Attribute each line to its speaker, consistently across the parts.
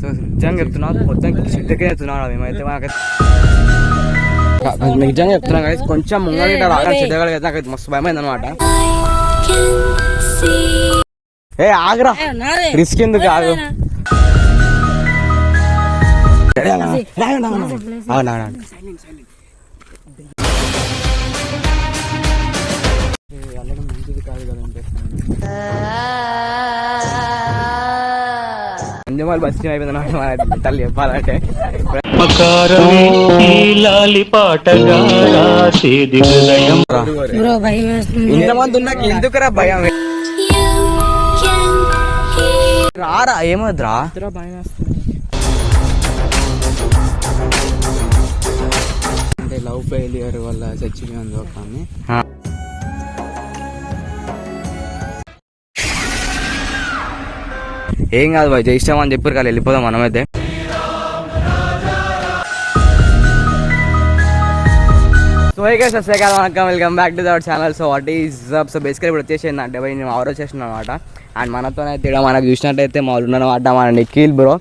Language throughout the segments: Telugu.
Speaker 1: సో నిజంగా చెప్తున్నా మొత్తం చెట్టుకే చెప్తున్నాడు మేమైతే మాకు నిజంగా చెప్తున్నా కొంచెం ముంగట రాగా చెడ్డగలిగితే నాకు మస్తు భయమైంది అనమాట ఏ ఆగ్రా. రిస్క్ ఎందుకు ఆగు. అవునా అంజమాల్ బస్ అయిపోయింది అన్నమాట తల్లి చెప్పాలంటే. ఇంతమంది ఉన్నాక ఎందుకురా భయం? రారా ఏమద్రా
Speaker 2: అంటే లవ్ ఫెయిలియర్ వల్ల చచ్చిపోయింది ఒక ఆమె.
Speaker 1: ఏం కాదు బాయ్ ఇష్టం అని చెప్పారు కదా వెళ్ళిపోదాం మనమైతే. సో ఏ గైస్ వస్తే కాదు vanakkam welcome back to our channel so what is up so basically ఇప్పుడు వచ్చేసి అంటే భయ్ నేను ఆరో చేసిన అనమాట. అండ్ మనతోనైతే ఇక్కడ మనకు చూసినట్టయితే మా ఊళ్ళో అనమాట మన నిఖిల్ బ్రో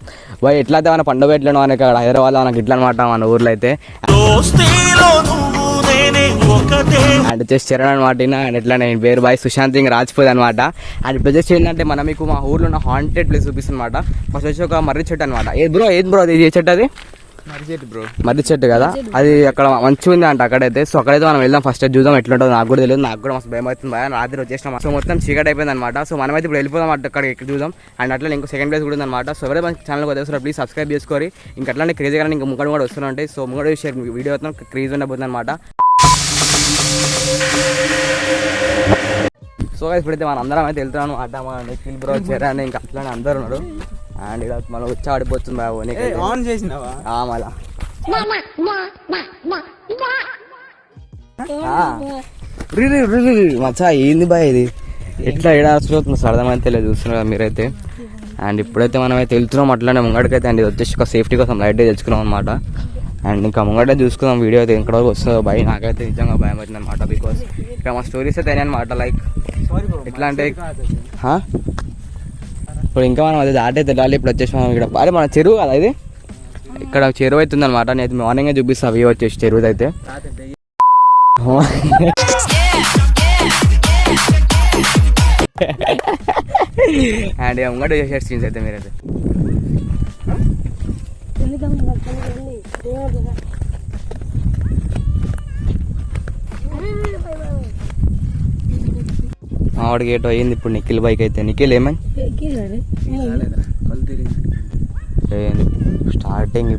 Speaker 1: భయ్ ఎట్లయితే మన పండుగ పెట్టలేను మనకి అక్కడ హైదరాబాద్లో మనకి ఇట్లా అనమాట మన ఊర్లో అయితే. అండ్ జస్ట్ చరణ్ అనమాట. అండ్ ఎట్లా నేను పేరు బాయ్ సుశాంత్ సింగ్ రాజ్పూత్ అనమాట అండ్ ఇప్పుడు జస్ట్ ఏంటంటే మనం మీకు మా ఊర్లో ఉన్న హాంటెడ్ ప్లేస్ చూపిస్తుంది అనమాట ఫస్ట్ వచ్చి ఒక మర్రి చెట్టు అనమాట ఏ బ్రో ఏది బ్రో అది ఏ చెట్టు అది?
Speaker 2: మరిచెట్టు బ్రో
Speaker 1: మర్రి చెట్టు కదా? అది అక్కడ మంచిగా ఉంది అంట అక్కడైతే. సో అక్కడైతే మనం వెళ్దాం ఫస్ట్ చూద్దాం ఎట్లా ఉంటుందో నాకు కూడా తెలియదు. నాకు కూడా మస్తు భయం అవుతుంది భయం. రాత్రి వచ్చేసినాం సో మొత్తం చీకటి అయిపోయింది అనమాట సో మనమైతే ఇప్పుడు వెళ్ళిపోదాం అక్కడ ఇక్కడ చూద్దాం. అండ్ అట్లా ఇంకో సెకండ్ ప్లేస్ కూడా ఉంది అనమాట సో ఎవరైతే మన ఛానల్ వస్తారు ప్లీజ్ సబ్స్క్రైబ్ చేసుకోరి. ఇంకా అట్లానే క్రేజీ కానీ ఇంకా ముక్కడు కూడా వస్తూనే ఉంటాయి సో ముక్కడు షేర్ వీడియో అవుతాం క్రేజ్ ఉండబోతుంది అనమాట సో ఇప్పుడైతే మన అందరం అయితే వెళ్తున్నాను. అడ్డా మన నిఖిల్ బ్రో చరణ్ ఇంకా అట్లానే అందరు ఉన్నారు. అండ్ ఇక్కడ మనం వచ్చి ఆడిపోతుంది బాబు
Speaker 2: ఆన్ చేసినావా?
Speaker 1: మళ్ళా. మచ్చా ఏంది బాయ్ ఇది? ఎట్లా ఏడా అవుతుంది అర్థమైతే లేదు చూస్తున్నారు కదా మీరైతే. అండ్ ఇప్పుడైతే మనం అయితే వెళ్తున్నాం అట్లానే ముంగడికైతే అండ్ వచ్చేసి ఒక సేఫ్టీ కోసం లైట్ తెచ్చుకున్నాం అనమాట అండ్ ఇంకా ముంగటే చూసుకుందాం వీడియో అయితే ఎక్కడ వరకు వస్తుందో. భయ నాకైతే నిజంగా భయం అవుతుంది అనమాట బికాస్ ఇక్కడ మా స్టోరీస్ అయితే అనమాట లైక్ ఎట్లా అంటే హా? ఇప్పుడు ఇంకా మనం అది దాటే వెళ్ళాలి ఇప్పుడు వచ్చేసి మనం ఇక్కడ అరే మన చెరువు కదా ఇది? ఇక్కడ చెరువు అవుతుంది అనమాట నేను మార్నింగ్ చూపిస్తా వ్యూ వచ్చేసి చెరువు అయితే. అండ్ ముంగట చేసే సీన్స్ అయితే మీరైతే. మావాడికి ఏటో అయ్యింది ఇప్పుడు నిఖిల్ బైక్ అయితే. నిఖిల్ ఏమని? స్టార్టింగ్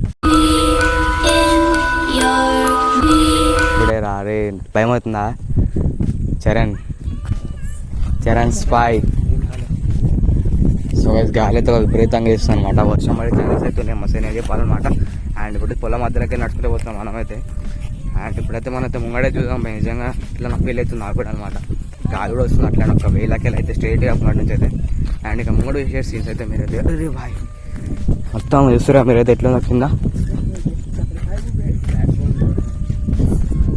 Speaker 1: ఇప్పుడే రే భయం అవుతుందా చరణ్. చరణ్ స్పై సో గాలితో విపరీతంగా ఇస్తుంది అనమాట. వర్షం పడితే అయితే ఉన్నాయి చెప్పాలన్నమాట. అండ్ ఇప్పుడు పొలం మధ్యలోకి నడుచుకుంటూ పోతున్నాం మనమైతే. అండ్ ఇప్పుడైతే మనైతే ముంగడే చూద్దాం. నిజంగా ఇట్లా నాకు ఫీల్ అవుతుంది నాకు కూడా అనమాట గాలి కూడా వస్తుంది అట్లా. ఒక వేలకి అయితే స్ట్రైట్గా ముంగడి నుంచి అయితే. అండ్ ఇక ముంగడు చేసే సీన్స్ అయితే మీరైతే. అరే బాయ్. మొత్తం చూస్తురా మీరైతే ఎట్లా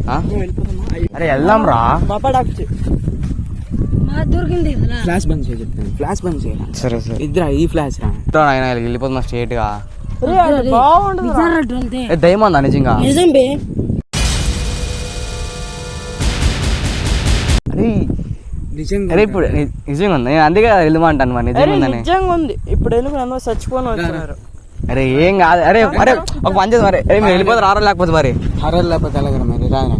Speaker 1: ఆ? అరే వెళ్దాం రా.
Speaker 2: ఫ్లాష్ బంద్ చేయి ఫ్లాష్ బంద్ చేయాలి
Speaker 1: సరే సరే.
Speaker 2: ఇద్దరా ఈ ఫ్లాష్ రా.
Speaker 1: ఆయన వెళ్ళిపోతున్నా స్ట్రైట్ ఉందా నిజంగా
Speaker 3: నిజం బే
Speaker 1: అరే
Speaker 2: నిజంగా
Speaker 1: అరే ఇప్పుడు నిజంగా ఉంది నేను అందుకే వెళ్ళమంటాను మరి నిజంగా
Speaker 4: నిజంగా ఉంది ఇప్పుడు ఎందుకు నన్ను చచ్చిపోను వచ్చినారు
Speaker 1: అరే ఏం కాదు అరే అరే ఒక పని చేద్దాం మరి అరే మీరు వెళ్ళిపోతే రారా లేకపోతే మరి
Speaker 2: హర్రర్ లేకపోతే అలాగరా మరి రాయన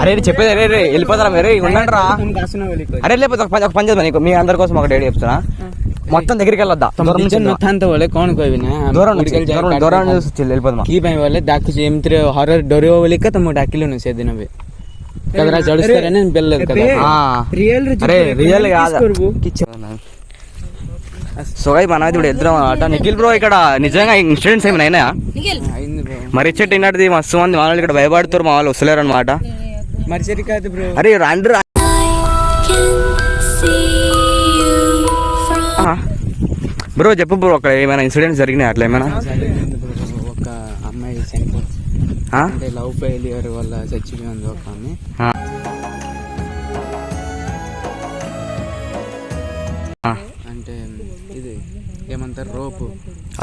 Speaker 1: అరే చెప్పేది అరే రే వెళ్ళిపోతారా మీరు ఉండండి రా అరే లేకపోతే ఒక పని ఒక పని చేద్దాం నీకు మీ అందరి కోసం ఒక డేట్ చెప్తున్నా మొత్తం దగ్గరికి వెళ్ళొద్దాం? సోగా మన ఇప్పుడు వెళ్తున్నాం అనమాట నిఖిల్ బ్రో ఇక్కడ నిజంగా ఇన్సిడెంట్స్ ఏమైనా
Speaker 2: అయినా
Speaker 1: మరి చెట్టు ఏంటంటే మస్తు మంది మా ఇక్కడ భయపడుతారు మా వాళ్ళు వస్తలేరు అనమాట
Speaker 2: మరి చెట్టు కాదు బ్రో.
Speaker 1: అరే రండి బ్రో చెప్పు బ్రో అక్కడ ఏమైనా ఇన్సిడెంట్స్ జరిగినాయి? అట్లా ఏమైనా?
Speaker 2: ఒక అమ్మాయి చనిపోయింది? అంటే లవ్ ఫెయిలియర్ వల్ల చచ్చిపోయింది ఒక.
Speaker 1: ఆ,
Speaker 2: అంటే ఇది ఏమంటారు? రోపు.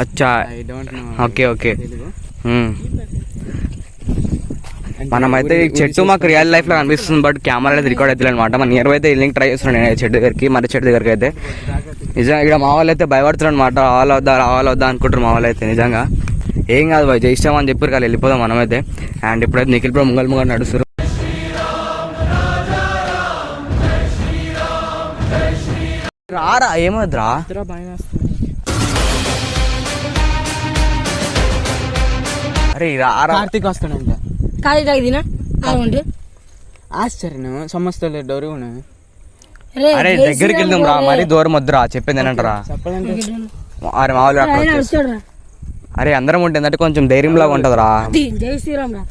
Speaker 1: అచ్చా.
Speaker 2: I don't know
Speaker 1: okay okay. మనమైతే ఈ చెట్టు మాకు రియల్ లైఫ్లో కనిపిస్తుంది బట్ కెమెరా అయితే రికార్డ్ అవుతుంది అనమాట మన నియర్ అయితే లింక్ ట్రై చేస్తున్నాను నేను. చెట్టు దగ్గరికి మరి చెట్టు దగ్గరికి అయితే. నిజంగా ఇక్కడ మా వాళ్ళు అయితే భయపడుతున్నారు అనమాట రావాలి వద్దా అనుకుంటారు మా వాళ్ళు అయితే నిజంగా. ఏం కాదు బాయ్ జయిస్తాం అని చెప్పారు కదా వెళ్ళిపోదాం మనమైతే. అండ్ ఇప్పుడైతే నిఖిల్ బ్రో ముంగల్ ముంగల్ నడుస్తారు రారా ఏమద్రా? అరే రారా
Speaker 2: కార్తీక్ వస్తాడంట.
Speaker 3: కాదు తాగిదినా అవుండి
Speaker 2: ఆశ్చర్యం సమస్తలు డొరుగును
Speaker 3: రే
Speaker 1: అరే దగ్గరికి వెళ్దాం రా మరీ దూరం వద్దురా చెప్పింది ఏంటంటారా అరే మా వాళ్ళు అక్కడ వచ్చేసి-
Speaker 3: వచ్చాడు రా
Speaker 1: అరే అందరం ఉంటే ఏంటంటే కొంచెం ధైర్యంలాగా ఉంటుందిరా.
Speaker 3: అది జై శ్రీరామ్ రా.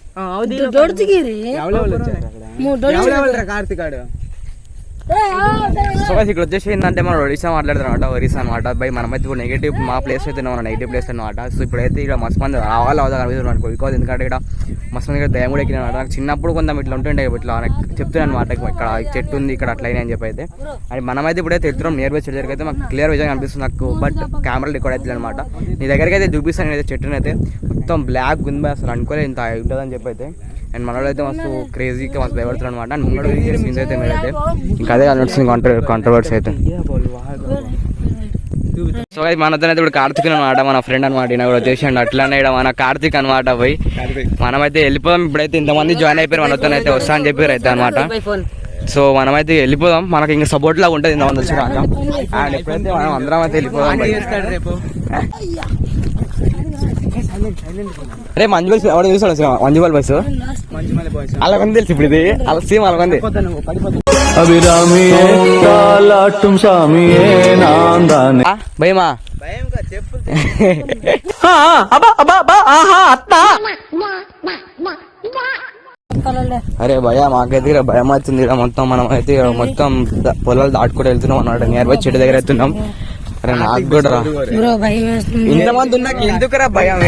Speaker 1: సో ఇక్కడ వచ్చేసి ఏంటంటే మనం ఒడిశా మాట్లాడుతున్నాం అనమాట ఒరిస్సా అనమాట బై మనమైతే ఇప్పుడు నెగిటివ్ మా ప్లేస్ అయితే మన నెగిటివ్ ప్లేస్ అనమాట సో ఇప్పుడైతే ఇక్కడ మస్తు మంది రావాలి అవుతా కనిపిస్తుంది బికాజ్ ఎందుకంటే ఇక్కడ మస్తు మంది ఇక్కడ కూడా ఎక్కిన అనమాట నాకు చిన్నప్పుడు కొంత ఇట్లా ఉంటుండే ఇట్లా చెప్తున్నాను అనమాట ఇక్కడ చెట్టు ఉంది ఇక్కడ అట్లయినా అని చెప్పి అయితే. అది మనమైతే ఇప్పుడైతే వెళ్తున్నాం నియర్ బై చెట్టు దగ్గర అయితే మాకు క్లియర్ విజయం కనిపిస్తుంది నాకు. బట్ కెమెరాలు రికార్డ్ అవుతుంది అనమాట నీ దగ్గరికి అయితే చూపిస్తాను అయితే చెట్టునైతే. మొత్తం బ్లాక్ ఉంది అసలు అనుకోలేదు ఇంత ఉంటుందని చెప్పి అయితే. అండ్ మనోడు అయితే మస్తు క్రేజీగా మస్తు భయపడుతున్నాడు అనమాట అండ్ ముంగడు సీన్స్ అయితే మీరైతే ఇంకా అదే నడుస్తుంది కాంట్రో కాంట్రవర్సీ అయితే. సో అది మనతో అయితే ఇప్పుడు కార్తిక్ అనమాట మన ఫ్రెండ్ అనమాట ఈయన కూడా వచ్చేసిండు అట్లానే ఈడ మన కార్తిక్ అనమాట పోయి మనమైతే వెళ్ళిపోదాం. ఇప్పుడైతే ఇంతమంది జాయిన్ అయిపోయారు మనతో అయితే వస్తా అని చెప్పారు అయితే అనమాట సో మనమైతే వెళ్ళిపోదాం. మనకి ఇంకా సపోర్ట్ లాగా ఉంటుంది ఇంతమంది వచ్చి రాక అండ్ ఎప్పుడైతే మనం అందరం అయితే వెళ్ళిపోదాం. అరే మంజు బల్స్ ఎవడో చూసాడు అసలు మంజు బల్
Speaker 2: బాయ్స్?
Speaker 1: అలా కొంది తెలుసు ఇప్పుడు ఇది. అలా సేమ్ అలా కొంది
Speaker 2: పడిపోతాను. పడిపోతాను
Speaker 5: అభిరామియే తాలాട്ടും స్వామియే నాందానే.
Speaker 1: ఆ, భయమా? అరే భయ మాకైతే భయం ఇక్కడ మొత్తం మనం అయితే మొత్తం పొలాలు దాటుకుంటూ వెళ్తున్నాం అన్నమాట. నియర్ బై చెట్టు దగ్గర వెళ్తున్నాం. అరే నాకు కూడా రా.
Speaker 3: బ్రో భయం వేస్తుంది.
Speaker 1: ఇంతమంది ఉన్నాక ఎందుకురా భయం?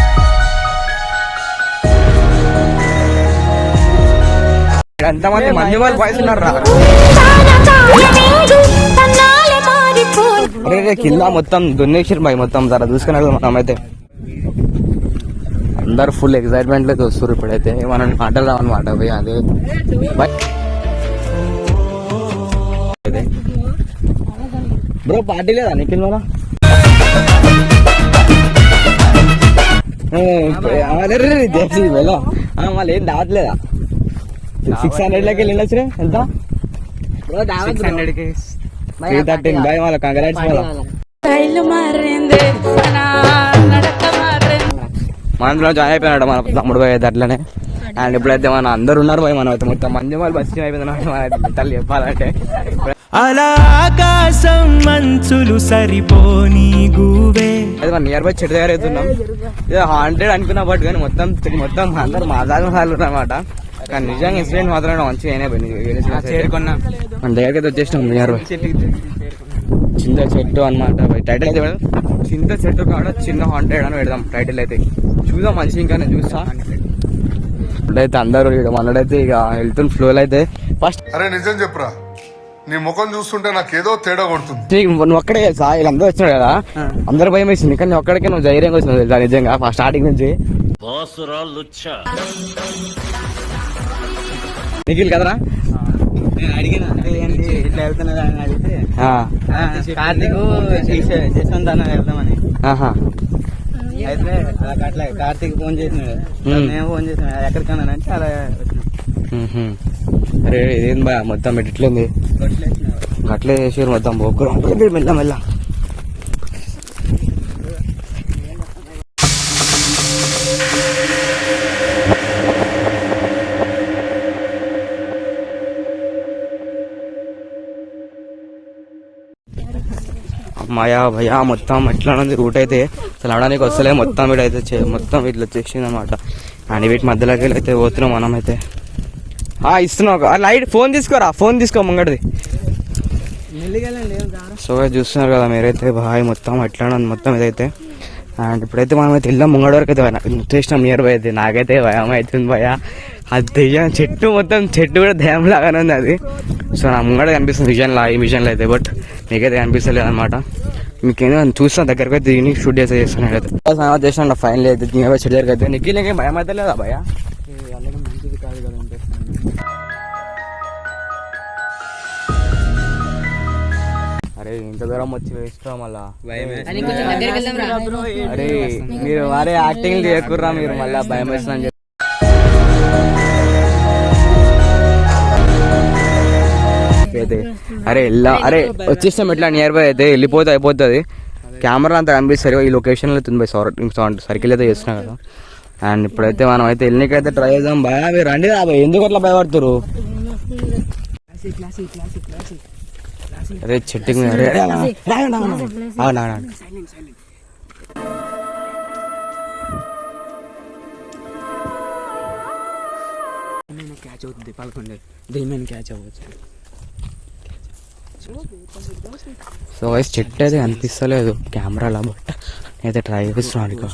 Speaker 1: ఎంతమంది మంది వాళ్ళు ఉన్నారు రా అరే రే కింద మొత్తం దున్నేశ్వర్ భయ్ మొత్తం జర చూసుకుని మనం అయితే అందరు ఫుల్ ఎక్సైట్మెంట్లో చూస్తారు ఇప్పుడైతే. మనం మాటలు రావన్నమాట భయ్ అదే. భయ్. అదే. బ్రో పార్టీ లేదా? నిఖిల్ మన మళ్ళీ ఏం దావట్లేదా సిక్స్ హండ్రెడ్ లకి వెళ్ళిండొచ్చు ఎంత
Speaker 2: సిక్స్ హండ్రెడ్కి.
Speaker 1: త్రీ థర్టీన్ బాయ్ వాళ్ళ కంగ్రాట్స్ వాళ్ళ మనలో జాయిన్ అయిపోయినాడు మన తమ్ముడు పోయి అయితే అట్లనే. అండ్ ఇప్పుడైతే మన అందరు ఉన్నారు పోయి మనం అయితే మొత్తం మంది వాళ్ళు బస్ అయిపోయింది మన తల్లి చెప్పాలంటే.
Speaker 5: అలా ఆకాశం మంచులు సరిపోని గువే.
Speaker 1: అది మన నియర్ బై చెట్టు దగ్గర అవుతున్నాం ఇది హండ్రెడ్ అనుకున్నా బట్ కానీ మొత్తం మొత్తం అందరు మా దాకా సార్లు అనమాట కానీ నిజంగా ఇన్సిడెంట్ మాత్రం మంచిగా అయినా పోయింది.
Speaker 2: చేరుకున్నా.
Speaker 1: మన దగ్గరికి అయితే వచ్చేసినాం నియర్ బై చింత చెట్టు అనమాట టైటిల్ అయితే. చింత చెట్టు కాడ చిన్న హండ్రెడ్ అని పెడదాం టైటిల్ అయితే. చూద్దాం మంచి ఇంకా నేను చూస్తా. ఇప్పుడైతే అందరూ మనడైతే ఇక వెళ్తున్న ఫ్లోలో అయితే ఫస్ట్
Speaker 6: అరే నిజం చెప్పురా. నీ ముఖం చూస్తుంటే నాకేదో తేడా కొడుతుంది.
Speaker 1: నువ్వు ఒక్కడే తెలుసా వీళ్ళందరూ వచ్చినాడు కదా? అందరు భయం వేసింది. కానీ నువ్వు ఒక్కడికే నువ్వు ధైర్యంగా వచ్చినావు తెలుసా నిజంగా ఫస్ట్ స్టార్టింగ్ నుంచి? నిఖిల్ కదరా?
Speaker 2: నేను అడిగిన ఏంటి ఇట్లా వెళ్తున్నదా అని అడిగితే కార్తీక్ జస్వంత్ అన్న వెళ్దామని. అయితే అలా అట్లా కార్తీక్ ఫోన్ చేసినాడు. నేను ఫోన్ చేసిన ఎక్కడికన్నా అంటే అలా వచ్చిన.
Speaker 1: అరే ఇదేం బా మొత్తం ఎట్లుంది
Speaker 2: గట్లే
Speaker 1: అట్లే చేసారు మొత్తం బొక్కులు మెల్ల మెల్ల. అమ్మాయా భయా మొత్తం ఎట్లా ఉంది రూట్ అయితే అసలు అవడానికి వస్తలే మొత్తం వీడైతే మొత్తం ఇట్లా వచ్చేసింది అనమాట అండ్ వీటి మధ్యలోకి వెళ్ళి అయితే పోతున్నాం మనమైతే. ఇస్తున్నావు. ఆ, లైట్ ఫోన్ తీసుకోరా? ఫోన్ తీసుకో ముంగడిది. సో చూస్తున్నారు కదా మీరైతే. బాయ్ మొత్తం ఎట్లా మొత్తం ఇదైతే. అండ్ ఇప్పుడైతే మనం అయితే వెళ్ళాం ముంగడి వరకు అయితే పోయినా. చేసినాం నియర్ బై అయితే. నాకైతే భయం అవుతుంది భయ అది దెయ్యం చెట్టు మొత్తం చెట్టు కూడా దెయ్యం లాగానే ఉంది అది. సో నా ముంగడ కనిపిస్తుంది విజన్లో ఈ విజన్లో అయితే. బట్ మీకైతే కనిపిస్తలేదు అనమాట మీకేమో చూస్తాను దగ్గరకు అయితే దీన్ని షూట్ చేస్తే చేస్తున్నాడు అయితే చేసిన ఫైనల్ అయితే. దీని చెట్టు దగ్గర అయితే. నీకు నీకేం భయం అయితే లేదా భయ అరే ఇంత దూరం వచ్చి వేస్ట్ మళ్ళా. అరే మీరు అరే యాక్టింగ్ చేయకుర్రా మీరు మళ్ళీ భయం వేసిన అయితే అరే. వెళ్ళా అరే వచ్చేస్తాం ఇట్లా నియర్ బై అయితే వెళ్ళిపోతే అయిపోతుంది. కెమెరా అంతా కనిపిస్తారు ఈ లొకేషన్లో బై సార్ సర్కిల్ అయితే చేస్తున్నా కదా. అండ్ ఇప్పుడైతే మనం అయితే వెళ్ళినకైతే ట్రై చేద్దాం. భయ మీరు రండి రా ఎందుకు అట్లా భయపడుతురు అరే చెట్టు రాగండి, రాగండి.
Speaker 2: క్యాచ్ అవుతుంది పలకొండే దెయ్యమైన క్యాచ్ అవ్వచ్చు.
Speaker 1: సో వైస్ చెట్టు అయితే కనిపిస్తలేదు. కెమెరాలో బట్ నేనైతే ట్రై చేస్తున్నాను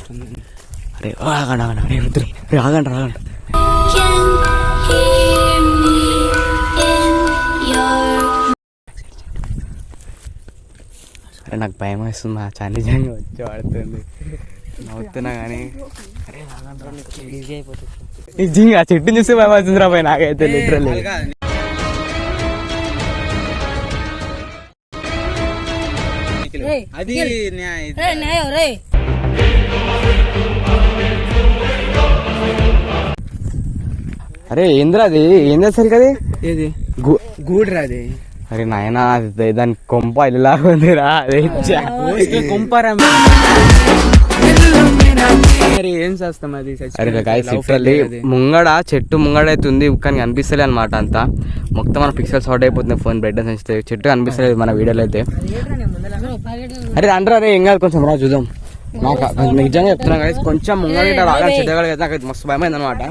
Speaker 1: అరే ఆగండి ఆగండి అరే ఆగండి రాగండి. నాకు భయం వేస్తుంది మా చాలా నిజంగా వచ్చి పడుతుంది నవ్వుతున్నా కానీ. నిజంగా ఆ చెట్టుని చూస్తే భయం అవుతుంది రా భయ్ నాకైతే లిటరల్లీ
Speaker 2: అది
Speaker 3: రే నాయో రే
Speaker 1: అరే ఏంద్రా అది? ఏంద్రా సరిగ్గా అది
Speaker 2: ఏది? గూడ్రా అది.
Speaker 1: అరే నాయనా అది దాని కొంప ఇల్లులాగా ఉందిరా అదే
Speaker 2: కొంపారా ఏం చేస్తాం అది.
Speaker 1: అరే గాయస్ లిటరల్లీ. ముంగడ చెట్టు ముంగడ అయితే ఉంది కానీ కనిపిస్తలే అనమాట అంతా. మొత్తం మన పిక్సెల్స్ అవుట్ అయిపోతుంది ఫోన్ బెడ్ సెన్సిటివ్ చెట్టు కనిపిస్తలేదు మన వీడియోలో అయితే. అరే అంటారా అరే ఏం కాదు కొంచెం రా చూద్దాం. నాకు నిజంగా చెప్తున్నా కొంచెం ముంగడ చెట్టు నాకు మస్తు భయమైంది అనమాట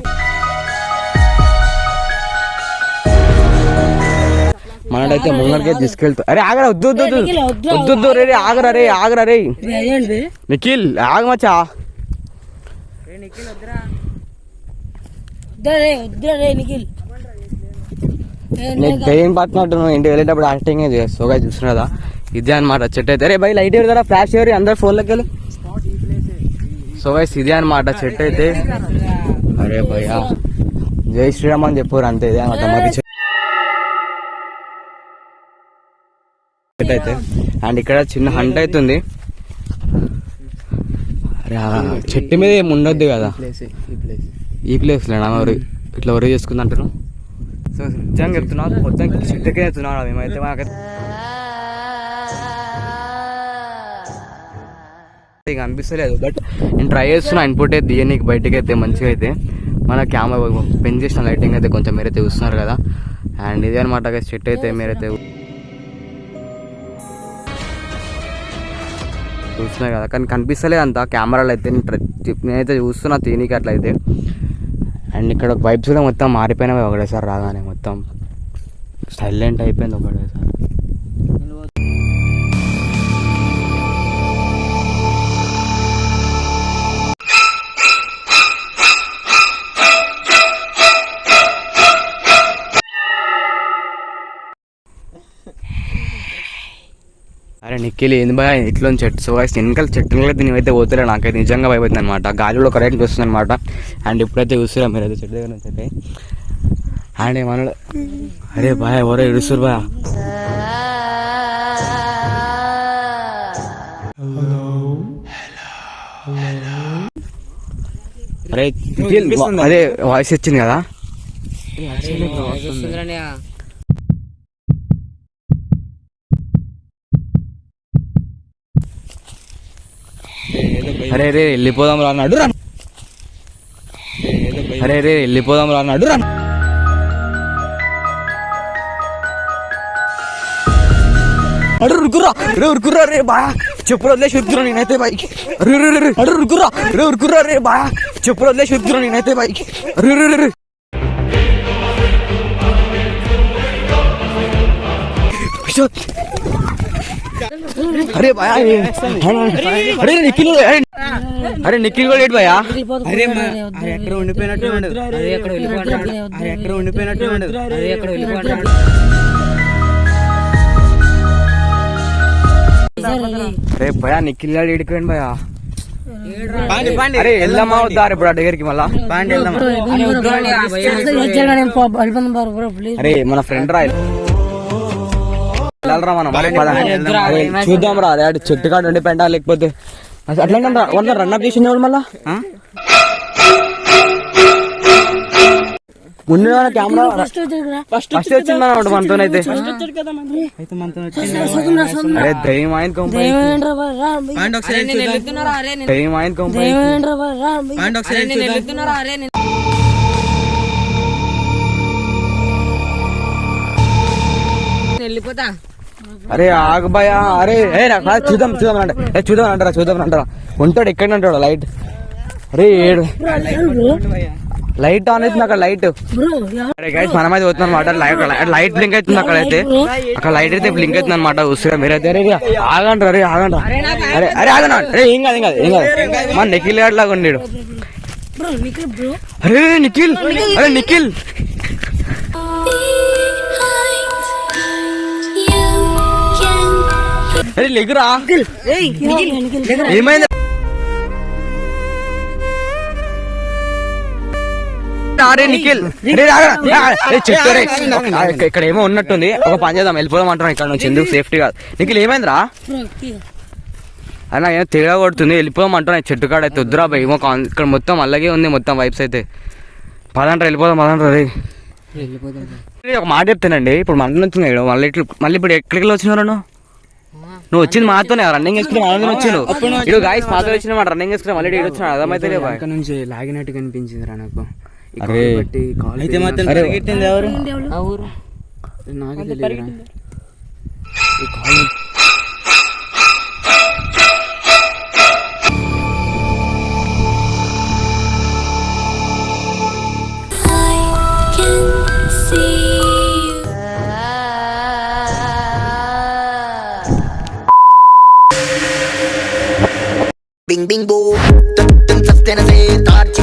Speaker 1: మనడైతే ముంగడికే తీసుకెళ్తా. అరే ఆగరా వద్దు వద్దు వద్దు.
Speaker 3: నిఖిల్, వద్దు,
Speaker 1: రే రే, ఆగరా రే ఆగరా రే. నిఖిల్ ఆగమచ్చా నీకు దయ్యం పట్టినట్టు నువ్వు ఇంటికి వెళ్ళేటప్పుడు యాక్టింగ్ సోగా చూస్తున్నదా ఇదే అనమాట చెట్టు అయితే. అరే బై లైట్ ఎవరు ఫ్లాష్ ఎవరు? అందరు ఫోన్లోకి వెళ్ళి సో గైస్ ఇదే అనమాట చెట్టు అయితే. అరే భయ్యా. జై శ్రీరామ్ అని చెప్పారు అంతే. ఇదే అనమాట మరి చెట్టు అయితే అండ్ ఇక్కడ చిన్న హంట్ అవుతుంది చెట్టు మీద ఏమి ఉండొద్దు కదా.
Speaker 2: ఈ ప్లేస్
Speaker 1: ఈ ప్లేస్ లేనా మరి? ఇట్లా వరే చేసుకుంది అంటారు సో నిజంగా చెప్తున్నా మొత్తం చెట్టుకే చెప్తున్నాడు మేమైతే మాకైతే ఇక అనిపిస్తలేదు బట్ నేను ట్రై చేస్తున్నా ఇన్పుట్ అయితే దియనీకి బయటకి అయితే మంచిగా అయితే. మన కెమెరా పెన్ చేసిన లైటింగ్ అయితే కొంచెం మీరైతే చూస్తున్నారు కదా. అండ్ ఇదే అనమాట చెట్టు అయితే మీరైతే చూసినా కదా. కానీ కనిపిస్తలేదు అంత. కెమెరాలో అయితే నేను నేనైతే చూస్తున్నా తీనికి అట్లయితే. అండ్ ఇక్కడ వైబ్స్ కూడా మొత్తం మారిపోయినవి ఒకటేసారి రాగానే మొత్తం సైలెంట్ అయిపోయింది ఒకటేసారి. నిక్కిలి ఏంది భయ? ఇట్లా చెట్టు. సో guys, వెనకాల చెట్టు కూడా దీని అయితే పోతలే నాకైతే నిజంగా భయపడుతుంది అనమాట గాలి కూడా కరెక్ట్ వస్తుంది అనమాట అండ్ ఇప్పుడైతే చూస్తురా మీరు అయితే చెట్టు దగ్గర నుంచి అయితే. అండ్ ఏమన్నా అరే బాయ్ ఎవరో ఇడుస్తురు బాయ్ అరే అదే వాయిస్ వచ్చింది కదా. అరే రే వెళ్ళిపోదాం రా అన్నాడు రా అరే రే వెళ్ళిపోదాం రా అన్నాడు రా అడు ఉరుకురా రే ఉరుకురా రే బా చెప్పులు వదిలేసి ఉరుకురా నేనైతే బైక్ అరే రే రే అడు ఉరుకురా రే ఉరుకురా రే బా చెప్పులు వదిలేసి ఉరుకురా నేనైతే బైక్ అరే రే రే అరే భయ అరే నిఖిల్ అరే, అరే నిఖిల్ కూడా ఏంటి భయ
Speaker 2: అరే ఎక్కడ ఉండిపోయినట్టు ఉన్నాడు అరే ఎక్కడ అరే ఎక్కడ ఉండిపోయినట్టు ఉన్నాడు అరే ఎక్కడ వెళ్ళిపోతాడు
Speaker 1: అరే భయ నిఖిల్ గారు ఏడిపోయింది భయ
Speaker 2: పాండి పాండి
Speaker 1: అరే వెళ్దామా వద్దా ఇప్పుడు ఆ దగ్గరికి మళ్ళా
Speaker 2: పాండి వెళ్దాం
Speaker 1: అరే మన ఫ్రెండ్ రా చూద్దాం రా. అదే అటు చెట్టు కాడ ఉండి పెంట లేకపోతే. అట్లా వంద రన్ అప్ చేసింది ఎవరు మళ్ళా? ముందు కెమెరా ఫస్ట్ వచ్చింది
Speaker 2: అయితే. మనతో వచ్చింది.
Speaker 1: అరే దయ్యం ఆయన కంపెనీ దయ్యం ఆయన
Speaker 3: వెళ్ళిపోతా.
Speaker 1: అరే ఆగబోయా అరే ఏ చూద్దాం చూద్దాం అంటే ఏ చూద్దాం అంటారా చూద్దాం అంటారా ఉంటాడు ఎక్కడ ఉంటాడు లైట్? అరే ఏడు. లైట్ ఆన్ అవుతుంది అక్కడ లైట్. మనం అయితే పోతున్నాం అనమాట లైట్ బ్లింక్ అవుతుంది అక్కడ అయితే అక్కడ లైట్ అయితే బ్లింక్ అవుతుంది అనమాట చూస్తుగా మీరైతే అరే ఆగండి అరే ఆగండి అరే అరే ఆగండి అరే ఏం కాదు ఏం కాదు ఏం కాదు. మన నిఖిల్ లాగా ఉండేడు. అరే నిఖిల్. అరే నిఖిల్. అరే లెగురా. ఏమైంది? ఇక్కడ- ఏమో ఉన్నట్టుంది. ఒక పని చేద్దాం వెళ్ళిపోదాం అంటున్నాం ఇక్కడ నుంచి. ఎందుకు సేఫ్టీ కాదు. నిఖిల్ ఏమైందిరా? అన్న ఏమో తేడా కొడుతుంది. వెళ్ళిపోదాం ఈ చెట్టు కాడ అయితే వద్దురా భయ్ ఏమో ఇక్కడ మొత్తం అలాగే ఉంది మొత్తం వైబ్స్ అయితే. పదంటారా వెళ్ళిపోదాం పదంటారా రే. నేను ఒక మాట చెప్తానండి. ఇప్పుడు మన నుంచి. మళ్ళీ ఇట్లా మళ్ళీ ఇప్పుడు ఎక్కడికి వెళ్ళి వచ్చినారు నువ్వు వచ్చింది మాతోనే రన్నింగ్ వేసుకుని వచ్చాను ఇడు గాయస్ మాతో వచ్చిన మాట రన్నింగ్ వేసుకుని మళ్ళీ ఇటు వచ్చిన అర్థమైతే
Speaker 2: ఇక్కడ నుంచి లాగినట్టు కనిపించింది రా నాకు
Speaker 5: అయితే మాత్రం పరిగెట్టింది ఎవరు?
Speaker 2: నాకు తెలియదురా.
Speaker 7: bing bing boo Tân tân sắp tên là dê tạt chỉ